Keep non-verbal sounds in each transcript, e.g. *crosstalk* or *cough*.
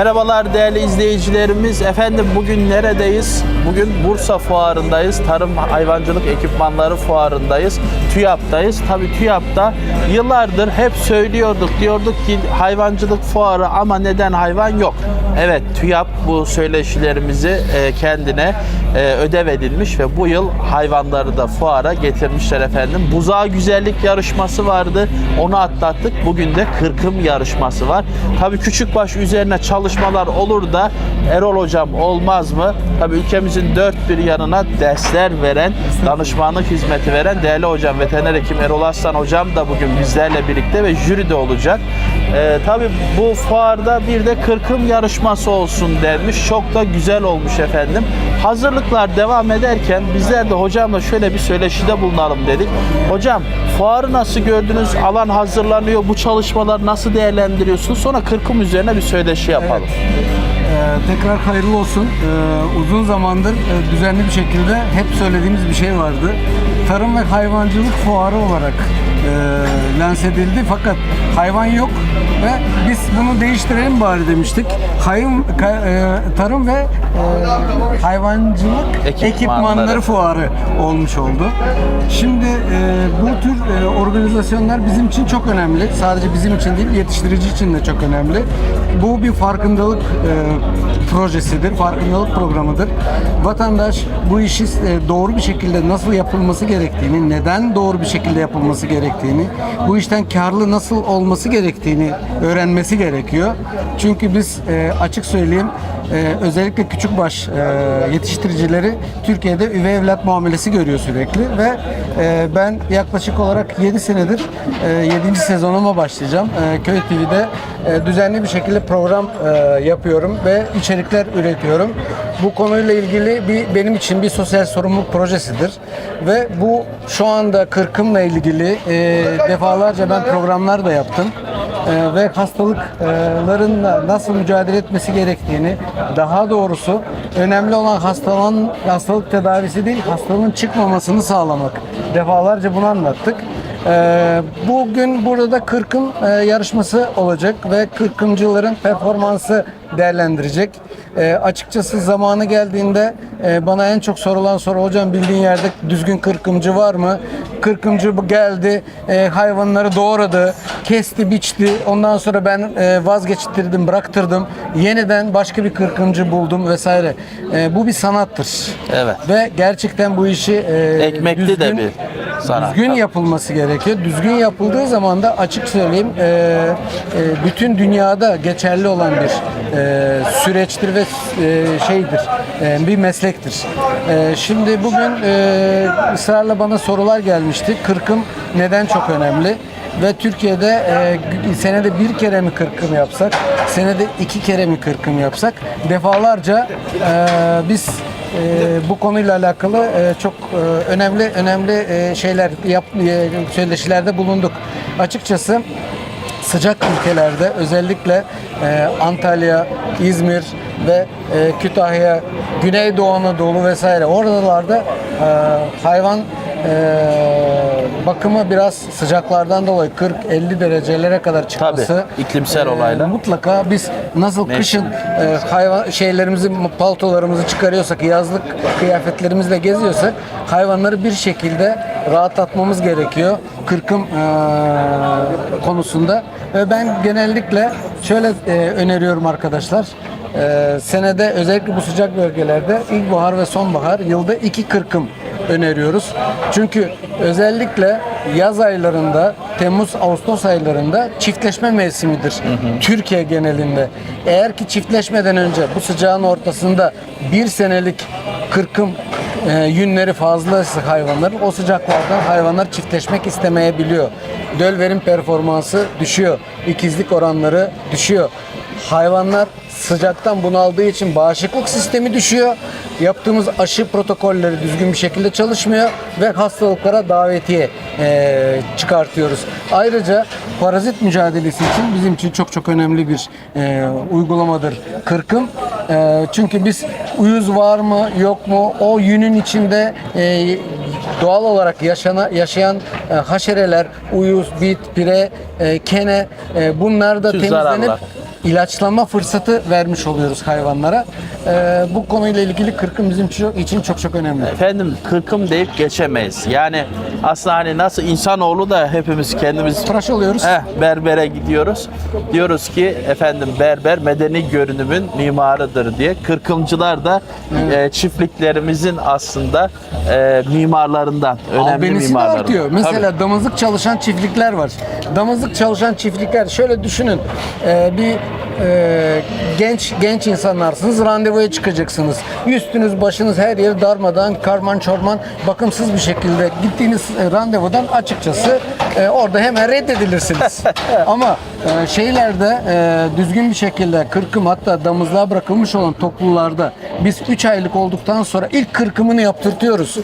Merhabalar değerli izleyicilerimiz. Efendim bugün neredeyiz? Bugün Bursa Fuarı'ndayız. Tarım Hayvancılık Ekipmanları Fuarı'ndayız. TÜYAP'tayız. Tabii TÜYAP'ta yıllardır hep söylüyorduk. Diyorduk ki hayvancılık fuarı ama neden hayvan yok? Evet TÜYAP bu söyleşilerimizi e, kendine e, ödev edilmiş ve bu yıl hayvanları da fuara getirmişler efendim. Buzağı güzellik yarışması vardı. Onu atlattık. Bugün de kırkım yarışması var. Tabii küçükbaş üzerine çalışmalar olur da Erol hocam olmaz mı? Tabii ülkemizin dört bir yanına dersler veren, danışmanlık hizmeti veren değerli hocam veteriner hekim Erol Aslan hocam da bugün bizlerle birlikte ve jüride olacak. Ee, tabii bu fuarda bir de kırkım yarışması olsun denmiş. Çok da güzel olmuş efendim. Hazırlıklar devam ederken bizler de hocamla şöyle bir söyleşide bulunalım dedik. Hocam fuarı nasıl gördünüz? Alan hazırlanıyor. Bu çalışmalar nasıl değerlendiriyorsunuz? Sonra kırkım üzerine bir söyleşi yapalım. Ee, tekrar hayırlı olsun. Ee, uzun zamandır e, düzenli bir şekilde hep söylediğimiz bir şey vardı. Tarım ve hayvancılık fuarı olarak e, lanse edildi fakat hayvan yok ve biz bunu değiştirelim bari demiştik. Hayım, ka- e, tarım ve e, hayvancılık Ekipmanları. ekipmanları fuarı olmuş oldu. Şimdi e, bu tür e, organizasyonlar bizim için çok önemli. Sadece bizim için değil, yetiştirici için de çok önemli. Bu bir farkındalık e, projesidir, farkındalık programıdır. Vatandaş bu işi e, doğru bir şekilde nasıl yapılması gerektiğini, neden doğru bir şekilde yapılması gerektiğini, bu işten karlı nasıl olması gerektiğini öğrenmesi gerekiyor. Çünkü biz e, açık söyleyeyim ee, özellikle küçükbaş e, yetiştiricileri Türkiye'de üvey evlat muamelesi görüyor sürekli ve e, ben yaklaşık olarak 7 senedir e, 7. sezonuma başlayacağım. E, Köy TV'de e, düzenli bir şekilde program e, yapıyorum ve içerikler üretiyorum. Bu konuyla ilgili bir benim için bir sosyal sorumluluk projesidir ve bu şu anda kırkımla ilgili e, defalarca ben programlar da yaptım. Ve hastalıklarınla nasıl mücadele etmesi gerektiğini, daha doğrusu önemli olan hastalığın hastalık tedavisi değil, hastalığın çıkmamasını sağlamak. Defalarca bunu anlattık. Ee, bugün burada kırkım e, yarışması olacak ve kırkımcıların performansı değerlendirecek. Ee, açıkçası zamanı geldiğinde e, bana en çok sorulan soru hocam bildiğin yerde düzgün kırkımcı var mı? Kırkımcı geldi, e, hayvanları doğradı, kesti, biçti. Ondan sonra ben e, vazgeçtirdim, bıraktırdım. Yeniden başka bir kırkımcı buldum vesaire. E, bu bir sanattır. Evet. Ve gerçekten bu işi e, Ekmekli de bir sanat. Düzgün yapılması gerekiyor. Düzgün yapıldığı zaman da açık söyleyeyim e, e, bütün dünyada geçerli olan bir e, süreçtir ve e, şeydir, e, bir meslektir. E, şimdi bugün e, ısrarla bana sorular gelmişti. Kırkım neden çok önemli? Ve Türkiye'de e, senede bir kere mi kırkım yapsak, senede iki kere mi kırkım yapsak defalarca e, biz e, bu konuyla alakalı e, çok e, önemli önemli e, şeyler yap, e, söyleşilerde bulunduk. Açıkçası sıcak ülkelerde özellikle e, Antalya, İzmir ve e, Kütahya, Güneydoğu Anadolu vesaire oralarda e, hayvan e, bakımı biraz sıcaklardan dolayı 40-50 derecelere kadar çıkması Tabii, iklimsel olaylar. mutlaka biz nasıl kışın e, hayvan şeylerimizi paltolarımızı çıkarıyorsak yazlık kıyafetlerimizle geziyorsak hayvanları bir şekilde rahatlatmamız gerekiyor kırkım e, konusunda ve ben genellikle şöyle e, öneriyorum arkadaşlar e, senede özellikle bu sıcak bölgelerde ilkbahar ve sonbahar yılda iki kırkım öneriyoruz. Çünkü özellikle yaz aylarında, Temmuz, Ağustos aylarında çiftleşme mevsimidir. Türkiye genelinde. Eğer ki çiftleşmeden önce bu sıcağın ortasında bir senelik kırkım e, yünleri fazlaysa hayvanların o sıcaklardan hayvanlar çiftleşmek istemeyebiliyor. Döl verim performansı düşüyor. İkizlik oranları düşüyor. Hayvanlar sıcaktan bunaldığı için bağışıklık sistemi düşüyor. Yaptığımız aşı protokolleri düzgün bir şekilde çalışmıyor ve hastalıklara davetiye e, çıkartıyoruz. Ayrıca parazit mücadelesi için bizim için çok çok önemli bir e, uygulamadır kırkım. E, çünkü biz uyuz var mı yok mu o yünün içinde e, doğal olarak yaşana, yaşayan e, haşereler, uyuz, bit, pire, e, kene e, bunlar da Tüm temizlenip zararlar. İlaçlama fırsatı vermiş oluyoruz hayvanlara. E, bu konuyla ilgili kırkım bizim için çok çok önemli. Efendim kırkım deyip geçemeyiz. Yani aslında hani nasıl insanoğlu da hepimiz kendimiz Tıraş oluyoruz. Heh, berbere gidiyoruz. Diyoruz ki efendim berber medeni görünümün mimarıdır diye. Kırkımcılar da e, çiftliklerimizin aslında e, mimarlarından, önemli Albenisi de mimarlarından. artıyor. Tabii. Mesela damızlık çalışan çiftlikler var. Damızlık çalışan çiftlikler şöyle düşünün. Ee, bir e, genç genç insanlarsınız. Randevuya çıkacaksınız. Üstünüz, başınız her yeri darmadan, karman çorman, bakımsız bir şekilde gittiğiniz e, randevudan açıkçası e, orada hemen reddedilirsiniz. *laughs* Ama e, şeylerde e, düzgün bir şekilde kırkım hatta damızlığa bırakılmış olan toplulularda biz 3 aylık olduktan sonra ilk kırkımını yaptırtıyoruz.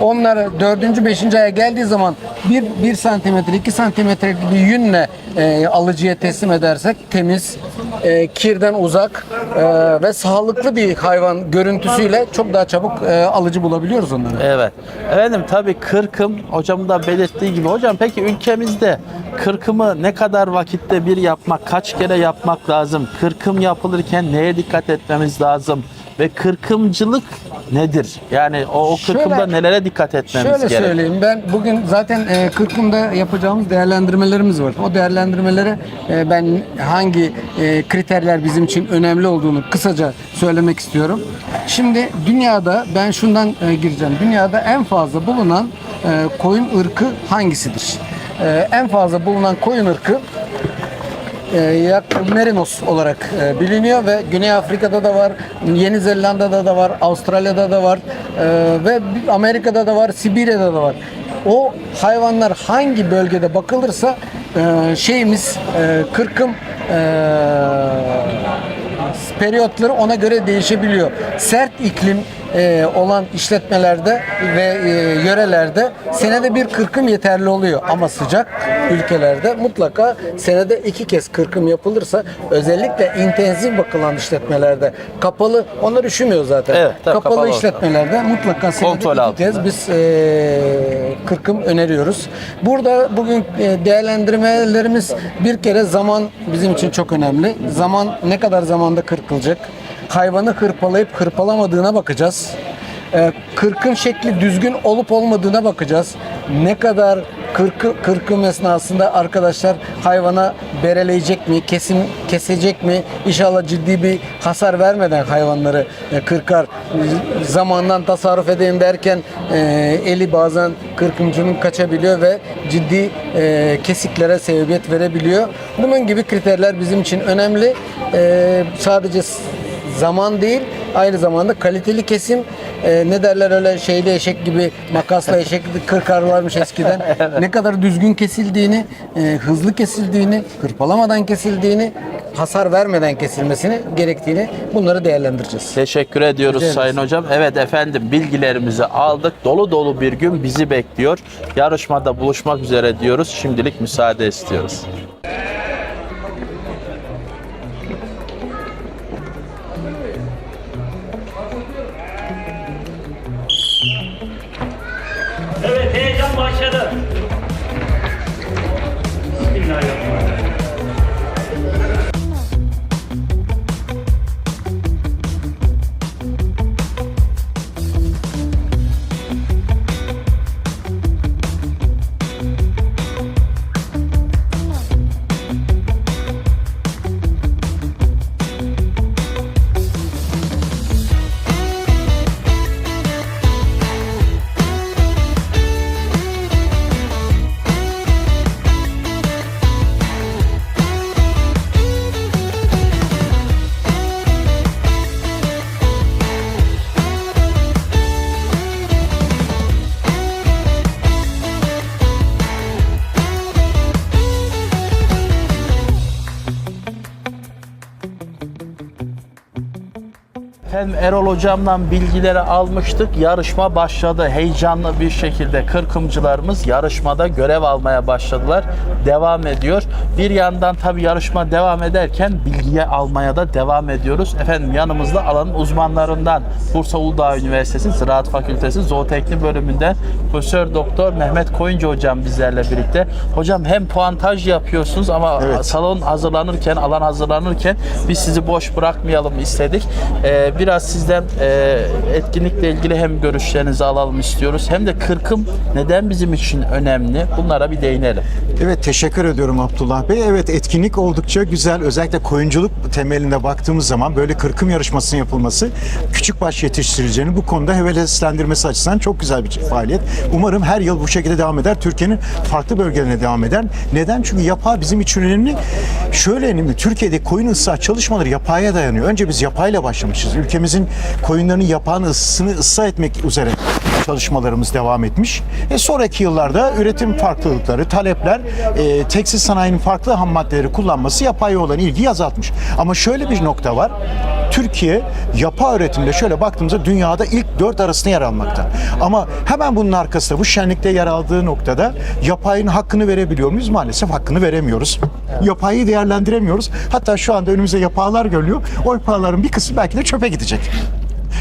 Onları 4. 5. aya geldiği zaman 1, 1 santimetre 2 santimetre bir yünle e, alıcıya teslim edersek temiz, e, kirden uzak e, ve sağlıklı bir hayvan görüntüsüyle çok daha çabuk e, alıcı bulabiliyoruz onları. Evet. Efendim tabii kırkım hocamın da belirttiği gibi. Hocam peki ülkemizde kırkımı ne kadar vakitte bir yapmak, kaç kere yapmak lazım? Kırkım yapılırken neye dikkat etmemiz lazım? Ve kırkımcılık nedir? Yani o, o kırkımda Şöyle- nelere dikkat etmemiz Şöyle gerek? söyleyeyim ben bugün zaten e, 40'ında yapacağımız değerlendirmelerimiz var. O değerlendirmelere e, ben hangi e, kriterler bizim için önemli olduğunu kısaca söylemek istiyorum. Şimdi dünyada ben şundan e, gireceğim. Dünyada en fazla bulunan e, koyun ırkı hangisidir? E, en fazla bulunan koyun ırkı yak- Merinos olarak e, biliniyor ve Güney Afrika'da da var, Yeni Zelanda'da da var, Avustralya'da da var e, ve Amerika'da da var, Sibirya'da da var. O hayvanlar hangi bölgede bakılırsa e, şeyimiz kırkım periyotları ona göre değişebiliyor. Sert iklim e, olan işletmelerde ve e, yörelerde senede bir kırkım yeterli oluyor. Ama sıcak ülkelerde mutlaka senede iki kez kırkım yapılırsa özellikle intensif bakılan işletmelerde kapalı onlar üşümüyor zaten. Evet, tabii, kapalı, kapalı işletmelerde mutlaka senede Kontrol iki altında. kez biz e, kırkım öneriyoruz. Burada bugün e, değerlendirmelerimiz bir kere zaman bizim için çok önemli. Zaman ne kadar zamanda kırkılacak? Hayvanı hırpalayıp hırpalamadığına bakacağız. E, kırkın şekli düzgün olup olmadığına bakacağız. Ne kadar kırkı, kırkım esnasında arkadaşlar hayvana bereleyecek mi, kesim kesecek mi? İnşallah ciddi bir hasar vermeden hayvanları e, kırkar. Zamandan tasarruf edeyim derken e, eli bazen kırkımcının kaçabiliyor ve ciddi e, kesiklere sebebiyet verebiliyor. Bunun gibi kriterler bizim için önemli. E, sadece zaman değil aynı zamanda kaliteli kesim e, ne derler öyle şeyli eşek gibi makasla *laughs* eşek kırkarlarmış eskiden *laughs* ne kadar düzgün kesildiğini e, hızlı kesildiğini hırpalamadan kesildiğini hasar vermeden kesilmesini gerektiğini bunları değerlendireceğiz. Teşekkür ediyoruz Rica Sayın Hocam. Evet efendim bilgilerimizi aldık. Dolu dolu bir gün bizi bekliyor. Yarışmada buluşmak üzere diyoruz. Şimdilik müsaade istiyoruz. Erol hocamdan bilgileri almıştık. Yarışma başladı. Heyecanlı bir şekilde kırkımcılarımız yarışmada görev almaya başladılar. Devam ediyor. Bir yandan tabii yarışma devam ederken bilgiye almaya da devam ediyoruz. Efendim yanımızda alanın uzmanlarından Bursa Uludağ Üniversitesi Ziraat Fakültesi Zooteknik bölümünden Profesör Doktor Mehmet Koyuncu hocam bizlerle birlikte. Hocam hem puantaj yapıyorsunuz ama Evet. salon hazırlanırken, alan hazırlanırken biz sizi boş bırakmayalım istedik. Ee, biraz sizden e, etkinlikle ilgili hem görüşlerinizi alalım istiyoruz hem de kırkım neden bizim için önemli bunlara bir değinelim. Evet teşekkür ediyorum Abdullah Bey. Evet etkinlik oldukça güzel. Özellikle koyunculuk temelinde baktığımız zaman böyle kırkım yarışmasının yapılması küçükbaş yetiştiricilerini bu konuda heveslendirmesi açısından çok güzel bir faaliyet. Umarım her yıl bu şekilde devam eder. Türkiye'nin farklı bölgelerine devam eder. Neden? Çünkü yapay bizim için önemli. Şöyle önemli. Türkiye'de koyun ıslah çalışmaları yapaya dayanıyor. Önce biz yapayla başlamışız. Ülkemizin koyunlarının yapağın ısısını ıslah etmek üzere çalışmalarımız devam etmiş. E sonraki yıllarda üretim farklılıkları, talepler, e, tekstil sanayinin farklı ham maddeleri kullanması yapaya olan ilgiyi azaltmış. Ama şöyle bir nokta var. Türkiye yapay üretimde şöyle baktığımızda dünyada ilk dört arasında yer almakta. Ama hemen bunun arkasında bu şenlikte yer aldığı noktada yapayın hakkını verebiliyor muyuz? Maalesef hakkını veremiyoruz. Yapayı değerlendiremiyoruz. Hatta şu anda önümüze yapağlar görülüyor. O yapağların bir kısmı belki de çöpe gidecek.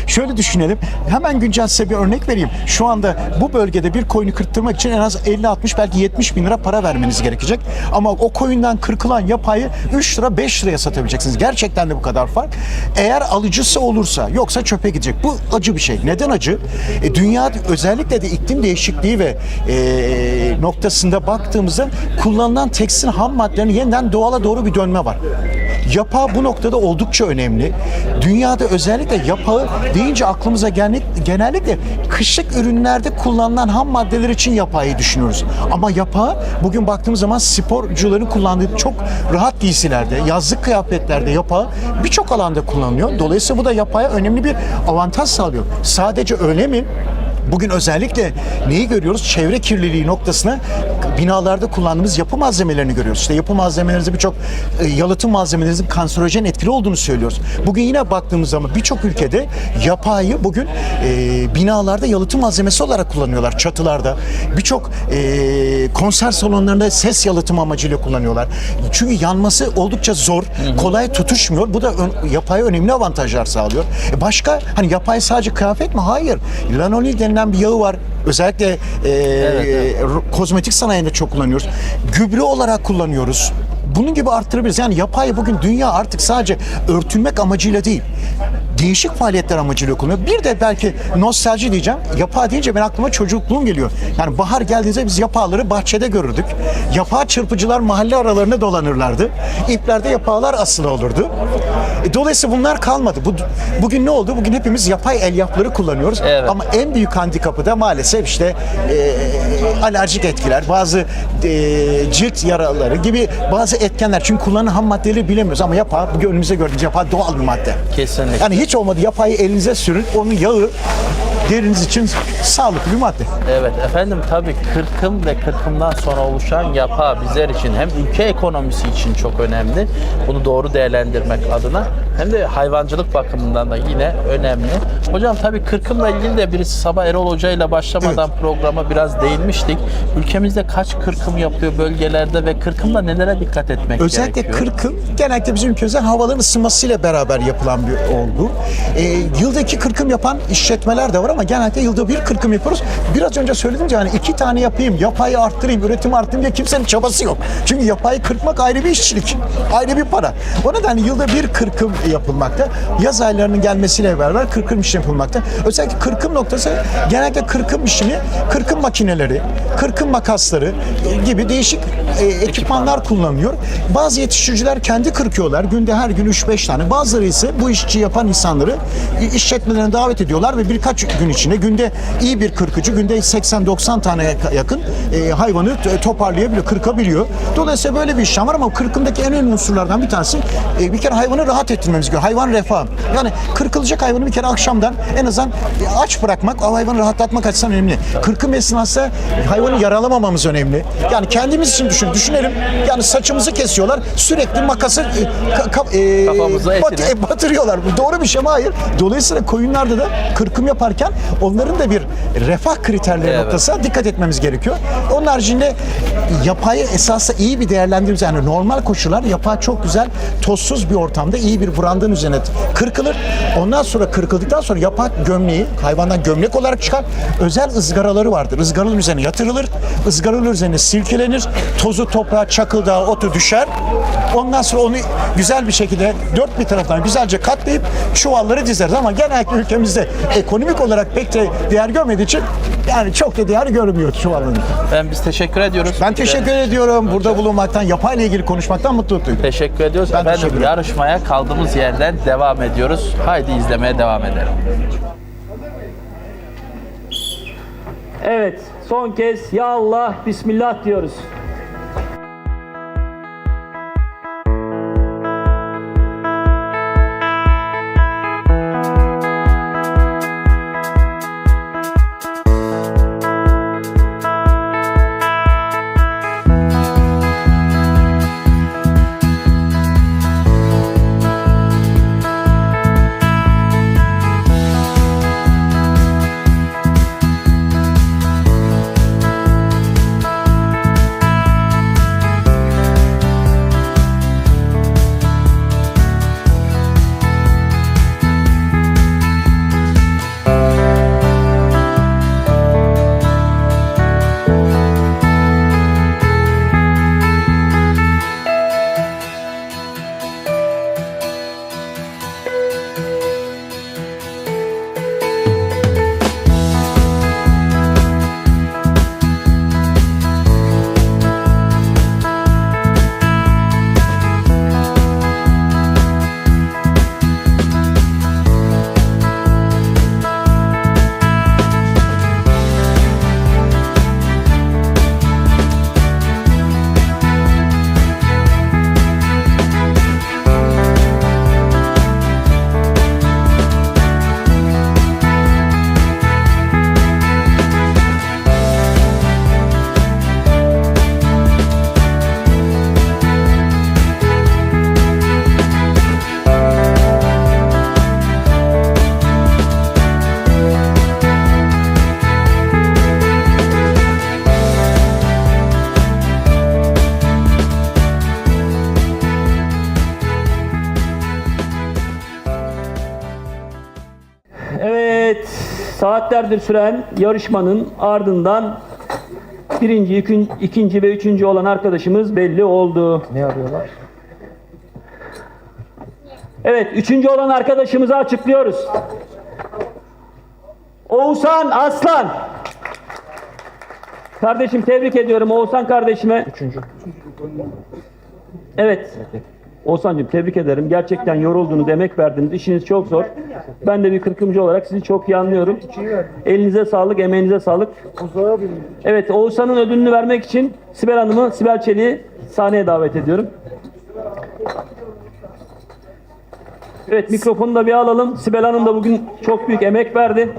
Şöyle düşünelim. Hemen güncel size bir örnek vereyim. Şu anda bu bölgede bir koyunu kırptırmak için en az 50-60 belki 70 bin lira para vermeniz gerekecek. Ama o koyundan kırkılan yapayı 3 lira 5 liraya satabileceksiniz. Gerçekten de bu kadar fark. Eğer alıcısı olursa yoksa çöpe gidecek. Bu acı bir şey. Neden acı? E, dünya özellikle de iklim değişikliği ve e, noktasında baktığımızda kullanılan tekstil ham maddelerinin yeniden doğala doğru bir dönme var. Yapağı bu noktada oldukça önemli. Dünyada özellikle yapağı deyince aklımıza genel- genellikle kışlık ürünlerde kullanılan ham maddeler için yapağı düşünüyoruz. Ama yapağı bugün baktığımız zaman sporcuların kullandığı çok rahat giysilerde, yazlık kıyafetlerde yapağı birçok alanda kullanılıyor. Dolayısıyla bu da yapağa önemli bir avantaj sağlıyor. Sadece öyle mi? Bugün özellikle neyi görüyoruz? Çevre kirliliği noktasına binalarda kullandığımız yapı malzemelerini görüyoruz. İşte yapı malzemelerinizde birçok e, yalıtım malzemelerinizin kanserojen etkili olduğunu söylüyoruz. Bugün yine baktığımız zaman birçok ülkede yapayı bugün e, binalarda yalıtım malzemesi olarak kullanıyorlar. Çatılarda. Birçok e, konser salonlarında ses yalıtım amacıyla kullanıyorlar. Çünkü yanması oldukça zor. Kolay tutuşmuyor. Bu da ön, yapaya önemli avantajlar sağlıyor. E başka hani yapay sadece kıyafet mi? Hayır. Lanolin denilen bir yağı var. Özellikle e, evet. e, kozmetik sanayinde çok kullanıyoruz. Gübre olarak kullanıyoruz. Bunun gibi arttırabiliriz. Yani yapay bugün dünya artık sadece örtünmek amacıyla değil, değişik faaliyetler amacıyla kullanıyor. Bir de belki nostalji diyeceğim. Yapay deyince ben aklıma çocukluğum geliyor. Yani bahar geldiğinde biz yapağları bahçede görürdük. Yapay çırpıcılar mahalle aralarında dolanırlardı. İplerde yapağlar asılı olurdu. E, dolayısıyla bunlar kalmadı. Bu, bugün ne oldu? Bugün hepimiz yapay elyafları kullanıyoruz. Evet. Ama en büyük handikapı da maalesef işte e, alerjik etkiler, bazı e, cilt yaraları gibi bazı etkenler. Çünkü kullanılan ham maddeleri bilemiyoruz ama bugün önümüzde gördüğümüz yapay doğal bir madde. Kesinlikle. Yani hiç olmadı. Yapayı elinize sürün, onun yağı deriniz için sağlıklı bir madde. Evet efendim tabii kırkım ve kırkımdan sonra oluşan yapa bizler için hem ülke ekonomisi için çok önemli. Bunu doğru değerlendirmek adına hem de hayvancılık bakımından da yine önemli. Hocam tabii kırkımla ilgili de birisi sabah Erol Hoca ile başlamadan programa biraz değinmiştik. Ülkemizde kaç kırkım yapıyor bölgelerde ve kırkımda nelere dikkat etmek Özellikle gerekiyor? kırkım genellikle bizim ülkemizde havaların ısınmasıyla beraber yapılan bir olgu. Ee, yılda iki kırkım yapan işletmeler de var ama genellikle yılda bir kırkım yapıyoruz. Biraz önce söyledim ya hani iki tane yapayım, yapayı arttırayım, üretimi arttırayım diye kimsenin çabası yok. Çünkü yapayı kırpmak ayrı bir işçilik, ayrı bir para. O nedenle yılda bir kırkım yapılmakta. Yaz aylarının gelmesiyle beraber kırkım işi yapılmakta. Özellikle kırkım noktası genellikle kırkım işini, kırkım makineleri, kırkım makasları gibi değişik e, ekipmanlar kullanılıyor. Bazı yetiştiriciler kendi kırkıyorlar. Günde her gün 3-5 tane. Bazıları ise bu işçi yapan insanları işletmelerine davet ediyorlar ve birkaç gün kırkımızın içine günde iyi bir kırkıcı günde 80-90 tane yakın e, hayvanı toparlayabiliyor, kırkabiliyor. Dolayısıyla böyle bir işlem var ama kırkımdaki en önemli unsurlardan bir tanesi e, bir kere hayvanı rahat ettirmemiz gerekiyor. Hayvan refahı. Yani kırkılacak hayvanı bir kere akşamdan en azından e, aç bırakmak, o hayvanı rahatlatmak açısından önemli. Kırkım esnasında hayvanı yaralamamamız önemli. Yani kendimiz için düşün, düşünelim. Yani saçımızı kesiyorlar, sürekli makası e, ka- e, bat- e, batırıyorlar. Doğru bir şey mi? Hayır. Dolayısıyla koyunlarda da kırkım yaparken onların da bir refah kriterleri Evet. noktasına dikkat etmemiz gerekiyor. Onun haricinde yapayı esasla iyi bir değerlendiririz. Yani normal koşullar yapay çok güzel tozsuz bir ortamda iyi bir brandın üzerine kırkılır. Ondan sonra kırkıldıktan sonra yapak gömleği hayvandan gömlek olarak çıkar. Özel ızgaraları vardır. Izgaraların üzerine yatırılır. Izgaraların üzerine silkelenir. Tozu, toprağı, çakıldağı, otu düşer. Ondan sonra onu güzel bir şekilde dört bir taraftan güzelce katlayıp çuvalları dizeriz. Ama genellikle ülkemizde ekonomik olarak pek de değer görmediği için yani çok da değer görmüyor çuvalların. Ben biz teşekkür ediyoruz. Ben teşekkür ediyorum. Burada bulunmaktan, yapayla ilgili konuşmaktan mutluluk duydum. Teşekkür ediyoruz. Ben Efendim teşekkür yarışmaya kaldığımız yerden devam ediyoruz. Haydi izlemeye devam edelim. Evet, son kez ya Allah, Bismillah diyoruz. Evet, saatlerdir süren yarışmanın ardından birinci, ikinci ve üçüncü olan arkadaşımız belli oldu. Ne arıyorlar? Evet, üçüncü olan arkadaşımızı açıklıyoruz. Oğuzhan Aslan. Kardeşim tebrik ediyorum Oğuzhan kardeşime. Üçüncü. Evet. Oğuzhan'cığım tebrik ederim. Gerçekten yoruldunuz, emek verdiniz. İşiniz çok zor. Ben de bir kırkımcı olarak sizi çok iyi anlıyorum. Elinize sağlık, emeğinize sağlık. Evet, Oğuzhan'ın ödülünü vermek için Sibel Hanım'ı, Sibel Çelik'i sahneye davet ediyorum. Evet, mikrofonu da bir alalım. Sibel Hanım da bugün çok büyük emek verdi.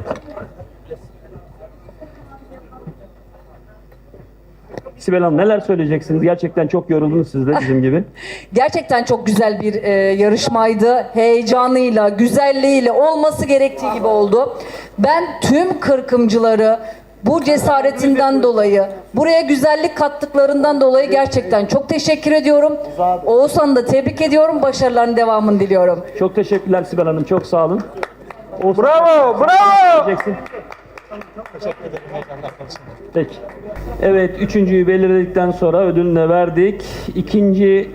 Sibel Hanım neler söyleyeceksiniz? Gerçekten çok yoruldunuz siz de bizim gibi. *laughs* Gerçekten çok güzel bir e, yarışmaydı. Heyecanıyla, güzelliğiyle olması gerektiği gibi oldu. Ben tüm kırkımcıları bu cesaretinden dolayı, buraya güzellik kattıklarından dolayı gerçekten çok teşekkür ediyorum. Oğuzhan'ı da tebrik ediyorum. Başarıların devamını diliyorum. Çok teşekkürler Sibel Hanım. Çok sağ olun. bravo, bravo. Peki. Evet, üçüncüyü belirledikten sonra ödülünü de verdik. İkinci,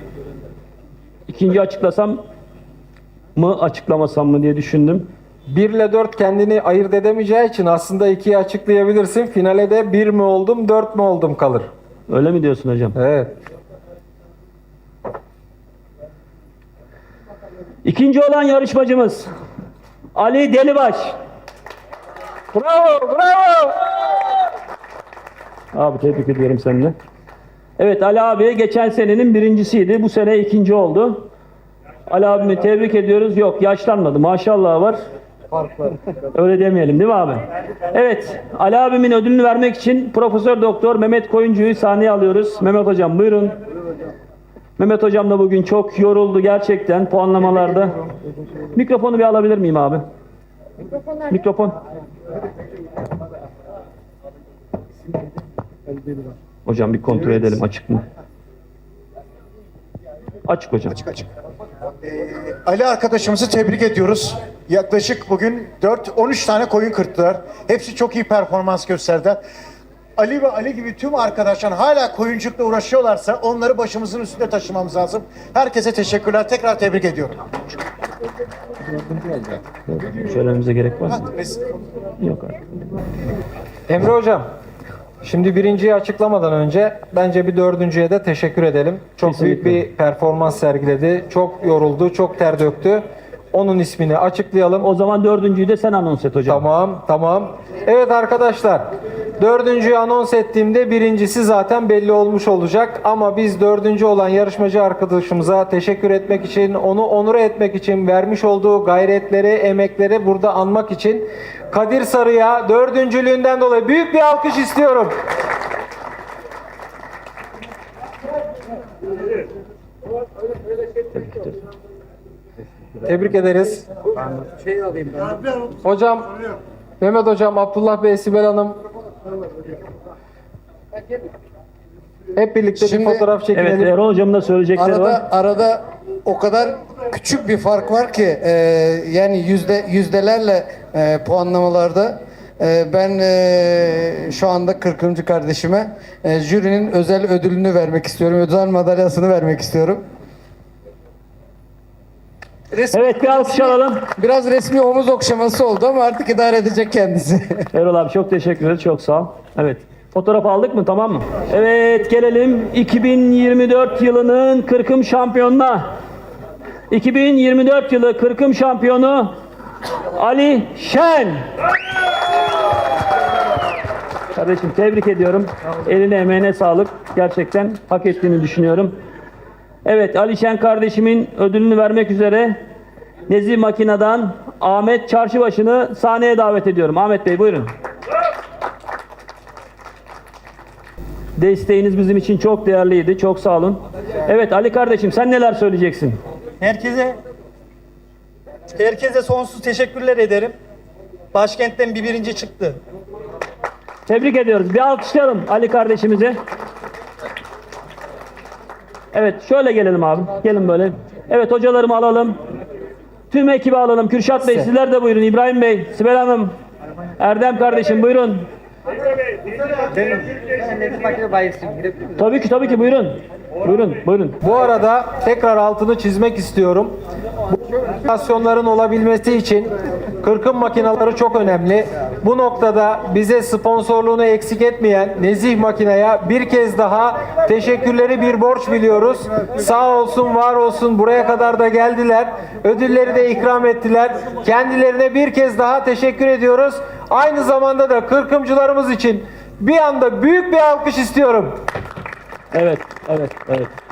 ikinci açıklasam mı, açıklamasam mı diye düşündüm. 1 ile 4 kendini ayırt edemeyeceği için aslında 2'yi açıklayabilirsin. Finale de 1 mi oldum 4 mü oldum kalır. Öyle mi diyorsun hocam? Evet. İkinci olan yarışmacımız Ali Delibaş. Bravo, bravo. Abi tebrik ediyorum seni de. Evet Ali abi geçen senenin birincisiydi. Bu sene ikinci oldu. Ali abimi tebrik ediyoruz. Yok yaşlanmadı. Maşallah var. Öyle demeyelim değil mi abi? Evet. Ali abimin ödülünü vermek için Profesör Doktor Mehmet Koyuncu'yu sahneye alıyoruz. Mehmet hocam buyurun. Mehmet hocam da bugün çok yoruldu gerçekten puanlamalarda. Mikrofonu bir alabilir miyim abi? Mikrofon. Hocam bir kontrol edelim açık mı? Açık hocam. Ali arkadaşımızı tebrik ediyoruz. Yaklaşık bugün 4-13 tane koyun kırttılar. Hepsi çok iyi performans gösterdiler. Ali ve Ali gibi tüm arkadaşlar hala koyunculukla uğraşıyorlarsa onları başımızın üstünde taşımamız lazım. Herkese teşekkürler. Tekrar tebrik ediyorum. Söylememize gerek var mı? Yok abi. Emre Hocam, şimdi birinciyi açıklamadan önce bence bir dördüncüye de teşekkür edelim. Çok Kesinlikle. büyük bir performans sergiledi. Çok yoruldu, çok ter döktü. Onun ismini açıklayalım. O zaman dördüncüyü de sen anons et hocam. Tamam, tamam. Evet arkadaşlar, dördüncüyü anons ettiğimde birincisi zaten belli olmuş olacak. Ama biz dördüncü olan yarışmacı arkadaşımıza teşekkür etmek için, onu onur etmek için vermiş olduğu gayretleri, emekleri burada anmak için Kadir Sarı'ya dördüncülüğünden dolayı büyük bir alkış istiyorum. Tebrik ederiz. Hocam, Mehmet Hocam, Abdullah Bey, Sibel Hanım. Hep birlikte Şimdi- bir fotoğraf Evet çekinelim. Erol hocamın da söyleyecekleri var. Arada arada o kadar küçük bir fark var ki e, yani yüzde yüzdelerle e, puanlamalarda e, ben e, şu anda 40. kardeşime e, jürinin özel ödülünü vermek istiyorum. Ödül madalyasını vermek istiyorum. Resmi- Evet bir alkış alalım. Biraz resmi omuz okşaması oldu ama artık idare edecek kendisi. *laughs* Erol abi çok teşekkür ederiz. Çok sağ ol. Evet. Fotoğraf aldık mı? Tamam mı? Evet gelelim 2024 yılının kırkım şampiyonuna. 2024 yılı kırkım şampiyonu Ali Şen. Kardeşim tebrik ediyorum. Eline emeğine sağlık. Gerçekten hak ettiğini düşünüyorum. Evet Ali Şen kardeşimin ödülünü vermek üzere Nezih Makina'dan Ahmet Çarşıbaşı'nı sahneye davet ediyorum. Ahmet Bey buyurun. Desteğiniz bizim için çok değerliydi. Çok sağ olun. Evet Ali kardeşim sen neler söyleyeceksin? Herkese herkese sonsuz teşekkürler ederim. Başkentten bir birinci çıktı. Tebrik ediyoruz. Bir alkışlayalım Ali kardeşimizi. Evet şöyle gelelim abi. Gelin böyle. Evet hocalarımı alalım. Tüm ekibi alalım. Kürşat Bey sizler de buyurun. İbrahim Bey, Sibel Hanım, Erdem kardeşim buyurun. Tabii ki tabii ki buyurun. Buyurun buyurun. Bu arada tekrar altını çizmek istiyorum. Bu operasyonların olabilmesi için kırkım makineleri çok önemli. Bu noktada bize sponsorluğunu eksik etmeyen Nezih Makina'ya bir kez daha teşekkürleri bir borç biliyoruz. Sağ olsun, var olsun buraya kadar da geldiler. Ödülleri de ikram ettiler. Kendilerine bir kez daha teşekkür ediyoruz. Aynı zamanda da kırkımcılarımız için bir anda büyük bir alkış istiyorum. Evet, evet, evet.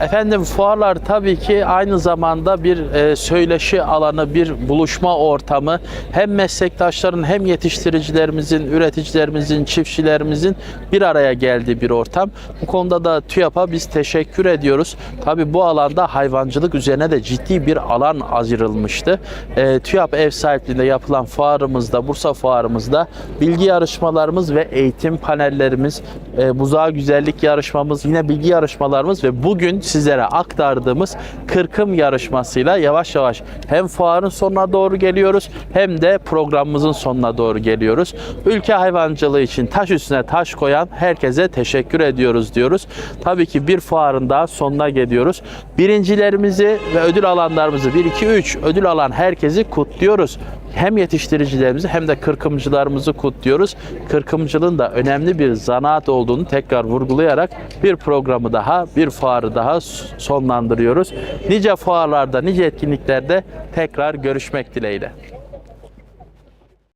Efendim fuarlar tabii ki aynı zamanda bir e, söyleşi alanı, bir buluşma ortamı. Hem meslektaşların hem yetiştiricilerimizin, üreticilerimizin, çiftçilerimizin bir araya geldiği bir ortam. Bu konuda da TÜYAP'a biz teşekkür ediyoruz. Tabii bu alanda hayvancılık üzerine de ciddi bir alan ayrılmıştı. E, TÜYAP ev sahipliğinde yapılan fuarımızda, Bursa fuarımızda bilgi yarışmalarımız ve eğitim panellerimiz, e, buzağı güzellik yarışmamız, yine bilgi yarışmalarımız ve bugün sizlere aktardığımız kırkım yarışmasıyla yavaş yavaş hem fuarın sonuna doğru geliyoruz hem de programımızın sonuna doğru geliyoruz. Ülke hayvancılığı için taş üstüne taş koyan herkese teşekkür ediyoruz diyoruz. Tabii ki bir fuarın daha sonuna geliyoruz. Birincilerimizi ve ödül alanlarımızı 1 2 3 ödül alan herkesi kutluyoruz hem yetiştiricilerimizi hem de kırkımcılarımızı kutluyoruz. Kırkımcılığın da önemli bir zanaat olduğunu tekrar vurgulayarak bir programı daha, bir fuarı daha sonlandırıyoruz. Nice fuarlarda, nice etkinliklerde tekrar görüşmek dileğiyle.